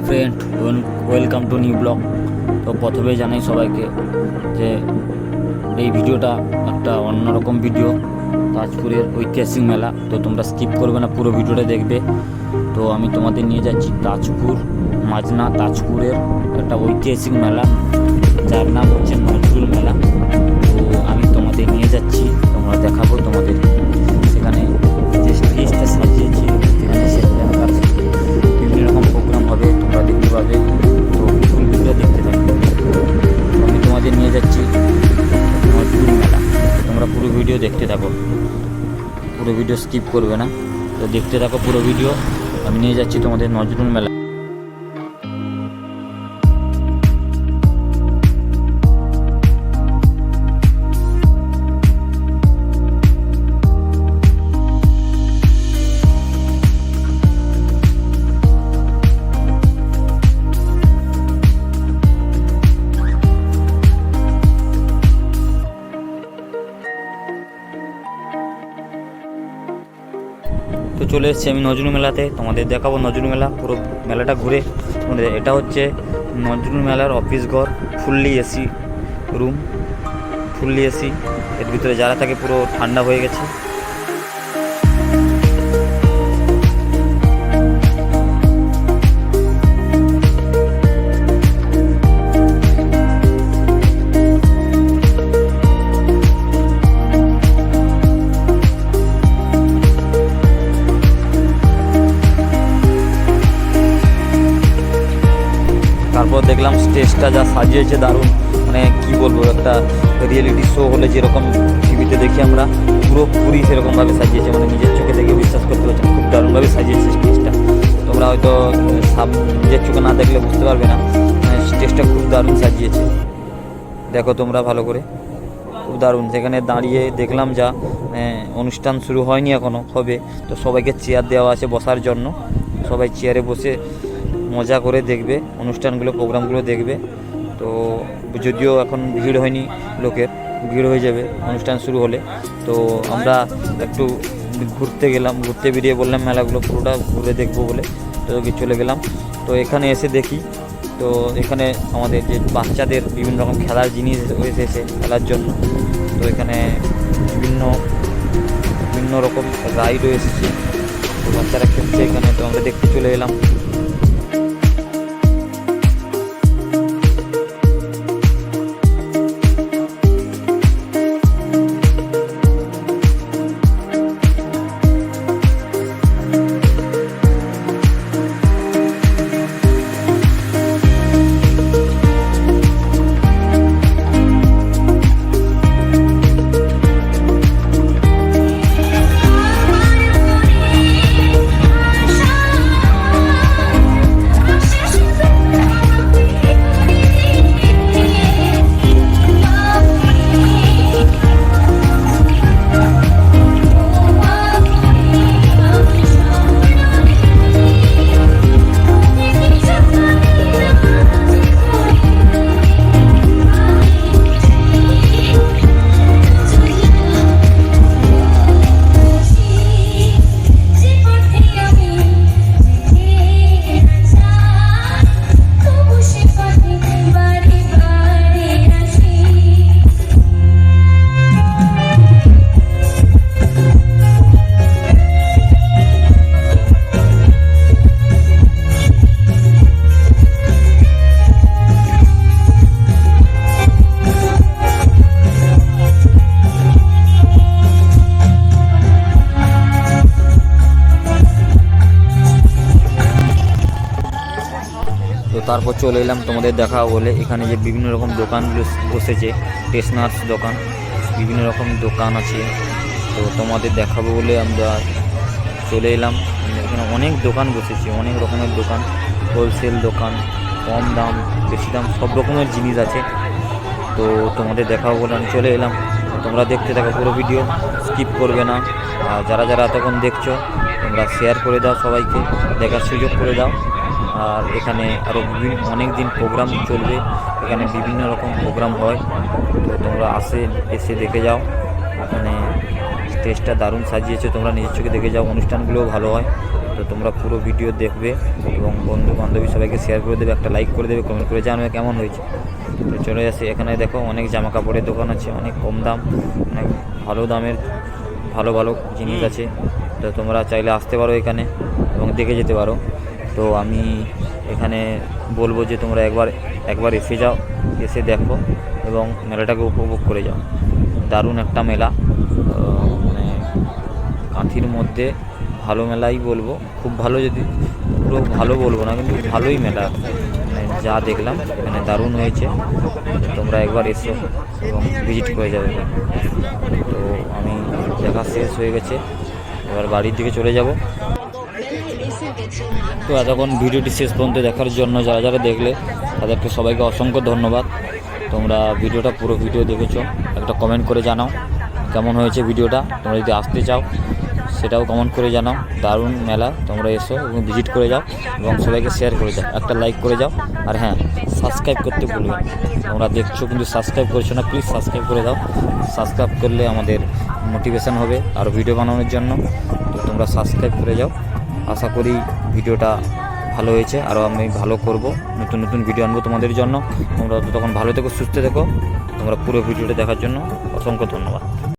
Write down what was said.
Hi friend welcome to new blog. তো প্রথমে জানাই সবাইকে যে এই ভিডিওটা একটা অন্যরকম ভিডিও, তাজপুরের ঐতিহাসিক মেলা। তো তোমরা স্কিপ করবে না, পুরো ভিডিওটা দেখবে। তো আমি তোমাদের নিয়ে যাচ্ছি তাজপুর মাজনা তাজপুরের একটা ঐতিহাসিক মেলা। যার নাম হচ্ছে নজরুল মেলা। তো আমি তোমাদের নিয়ে যাচ্ছি, তোমরা দেখাবো তোমাদের পাবে তো ফুল ভিডিও দেখতে থাকবে আমি তোমাদের নিয়ে যাচ্ছি নজরুল মেলা। তোমরা পুরো ভিডিও দেখতে থাকো। পুরো ভিডিও স্কিপ করবে না। তো দেখতে থাকো পুরো ভিডিও আমি নিয়ে যাচ্ছি তোমাদের নজরুল মেলা। তো চলে এসেছি আমি নজরুল মেলাতে, তোমাদের দেখাবো নজরুল মেলা, পুরো মেলাটা ঘুরে। এটা হচ্ছে নজরুল মেলার অফিস ঘর, fully AC room fully AC. এর ভিতরে যারা থাকে পুরো ঠান্ডা হয়ে গেছে। দেখলাম স্টেজটা যা সাজিয়েছে দারুণ। মানে কি বলব, একটা রিয়েলিটি শো হলে যেরকম টিভিতে দেখি আমরা পুরোপুরি সেরকমভাবে সাজিয়েছে। মানে নিজের চোখে দেখে বিশ্বাস করতে পারছি খুব দারুণভাবে সাজিয়েছে স্টেজটা। তোমরা হয়তো সাম নিজের চোখে না দেখলে বুঝতে পারবে না মানে স্টেজটা খুব দারুণ সাজিয়েছে। দেখো তোমরা ভালো করে, খুব দারুণ। সেখানে দাঁড়িয়ে দেখলাম যা অনুষ্ঠান শুরু হয়নি এখনও হবে। তো সবাইকে চেয়ার দেওয়া আছে বসার জন্য। সবাই চেয়ারে বসে মজা করে দেখবে, অনুষ্ঠানগুলো, প্রোগ্রামগুলো দেখবে। তো যদিও এখন ভিড় হয়নি লোকের, ভিড় হয়ে যাবে অনুষ্ঠান শুরু হলে। তো আমরা একটু ঘুরতে গেলাম, ঘুরতে বেরিয়ে বললাম মেলাগুলো পুরোটা ঘুরে দেখব বলে। তো চলে গেলাম। তো এখানে এসে দেখি, তো এখানে আমাদের যে বাচ্চাদের বিভিন্ন রকম খেলার জিনিস এসেছে খেলার জন্য। তো এখানে বিভিন্ন বিভিন্ন রকম রাইডও এসেছে। তো বাচ্চারা খেলছে এখানে, তো আমরা দেখতে চলে এলাম। তারপর চলে এলাম তোমাদের দেখা বলে। এখানে যে বিভিন্ন রকম দোকানগুলো বসেছে টেসনার্স দোকান, বিভিন্ন রকম দোকান আছে। তো তোমাদের দেখাবো বলে আমরা চলে এলাম। এখানে অনেক দোকান বসেছে, অনেক রকমের দোকান হোলসেল দোকান, কম দাম, বেশি দাম, সব রকমের জিনিস আছে। তো তোমাদের দেখাবো বলে আমি চলে এলাম। তোমরা দেখতে থাকো পুরো ভিডিও স্কিপ করবে না। আর যারা যারা এতক্ষণ দেখছ, তোমরা শেয়ার করে দাও সবাইকে, দেখার সুযোগ করে দাও। আর এখানে আরও বিভিন্ন অনেক দিন প্রোগ্রাম চলবে। এখানে বিভিন্ন রকম প্রোগ্রাম হয়। তো তোমরা আসে এসে দেখে যাও। এখানে স্টেজটা দারুণ সাজিয়েছে। তোমরা নিজের চোখে দেখে যাও। অনুষ্ঠানগুলোও ভালো হয়। তো তোমরা পুরো ভিডিও দেখবে এবং বন্ধু বান্ধবী সবাইকে শেয়ার করে দেবে। একটা লাইক করে দেবে কমেন্ট করে জানাবে কেমন হয়েছে। তো চলে আসি এখানে দেখো অনেক জামা কাপড়ের দোকান আছে। অনেক কম দাম অনেক ভালো দামের ভালো ভালো জিনিস আছে। তো তোমরা চাইলে আসতে পারো এখানে এবং দেখে যেতে পারো। তো আমি এখানে বলব যে তোমরা একবার একবার এসে যাও, এসে দেখো এবং মেলাটাকে উপভোগ করে যাও। দারুণ একটা মেলা। মানে কাঁথির মধ্যে ভালো মেলাই বলব। খুব ভালো যদি, পুরো ভালো বলব না, কিন্তু ভালোই মেলা। মানে যা দেখলাম এখানে দারুণ হয়েছে। তোমরা একবার এসো এবং ভিজিট করে যাবে। তো আমি দেখা শেষ হয়ে গেছে। এবার বাড়ির দিকে চলে যাব। তো এতক্ষণ ভিডিওটি শেষ পর্যন্ত দেখার জন্য যারা যারা দেখলে তাদেরকে সবাইকে অসংখ্য ধন্যবাদ। তোমরা ভিডিওটা পুরো ভিডিও দেখেছ, একটা কমেন্ট করে জানাও, কেমন হয়েছে ভিডিওটা? তোমরা যদি আসতে চাও, সেটাও কমেন্ট করে জানাও। দারুণ মেলা, তোমরা এসো এবং ভিজিট করে যাও এবং সবাইকে শেয়ার করে যাও। একটা লাইক করে যাও। আর হ্যাঁ সাবস্ক্রাইব করতে ভুলবে তোমরা দেখছ কিন্তু সাবস্ক্রাইব করছ না প্লিজ সাবস্ক্রাইব করে দাও। সাবস্ক্রাইব করলে আমাদের মোটিভেশন হবে আর ভিডিও বানানোর জন্য। তো তোমরা সাবস্ক্রাইব করে যাও। আশা করি ভিডিওটা ভালো হয়েছে। আরও আমি ভালো করব। নতুন নতুন ভিডিও আনব তোমাদের জন্য। তোমরা তখন ভালো থেকো, সুস্থ থেকো। তোমরা পুরো ভিডিওটা দেখার জন্য অসংখ্য ধন্যবাদ।